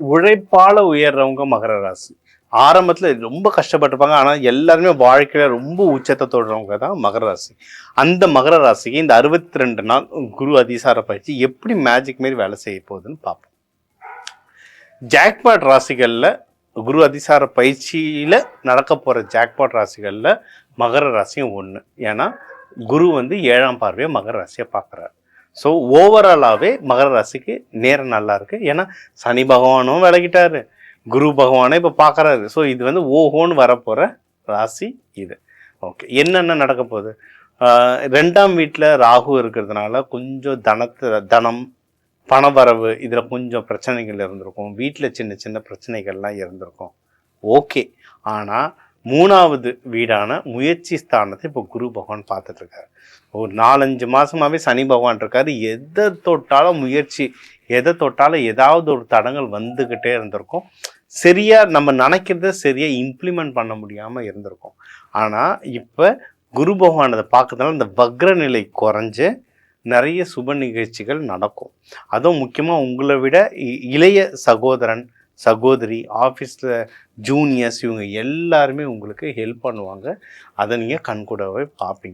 உழைப்பால உயர்றவங்க மகர ராசி. ஆரம்பத்தில் ரொம்ப கஷ்டப்பட்டிருப்பாங்க. ஆனால் எல்லாருமே வாழ்க்கையில் ரொம்ப உச்சத்தை தொடுறவங்க தான் மகர ராசி. அந்த மகர ராசிக்கு இந்த அறுபத்தி ரெண்டு நாள் குரு அதிசார பயிற்சி எப்படி மேஜிக் மாரி வேலை செய்ய போகுதுன்னு பார்ப்போம். ஜாக்பாட் ராசிகளில் குரு அதிசார பயிற்சியில் நடக்க போகிற ஜாக்பாட் ராசிகளில் மகர ராசியும் ஒன்று ஏன்னா குரு வந்து ஏழாம் பார்வையை மகர ராசியை பார்க்குறாரு. ஸோ ஓவராலாகவே மகர ராசிக்கு நேரம் நல்லா இருக்குது ஏன்னா சனி பகவானும் விலகிட்டாரு. குரு பகவானும் இப்போ பார்க்குறாரு ஸோ இது வந்து ஓஹோன்னு வரப்போகிற ராசி இது. ஓகே என்னென்ன நடக்க போகுது? ரெண்டாம் வீட்டில் ராகு இருக்கிறதுனால கொஞ்சம் தனத்து தனம் பணவரவு இதில் கொஞ்சம் பிரச்சனைகள் இருந்திருக்கும். வீட்டில் சின்ன சின்ன பிரச்சனைகள்லாம் இருந்திருக்கும். ஓகே ஆனால் மூணாவது வீடான முயற்சி ஸ்தானத்தை இப்போ குரு பகவான் பார்த்துட்டு இருக்காரு ஒரு நாலஞ்சு மாசமாவே சனி பகவான் இருக்காரு. எதை தொட்டாலும் முயற்சி எதை தொட்டாலும் ஏதாவது ஒரு தடங்கள் வந்துக்கிட்டே இருந்திருக்கும். சரியா நம்ம நினைக்கிறத சரியா இம்ப்ளிமெண்ட் பண்ண முடியாம இருந்திருக்கும். ஆனா இப்ப குரு பகவான் அதை பார்க்கறதுனால இந்த வக்ர நிலை குறைஞ்சு நிறைய சுப நிகழ்ச்சிகள் நடக்கும். அதுவும் முக்கியமாக உங்களை விட இ- இளைய சகோதரன் சகோதரி ஆஃபீஸில் ஜூனியர்ஸ் இவங்க எல்லாருமே உங்களுக்கு ஹெல்ப் பண்ணுவாங்க. அதை நீங்கள் கண்கூடவே பார்ப்பீங்க.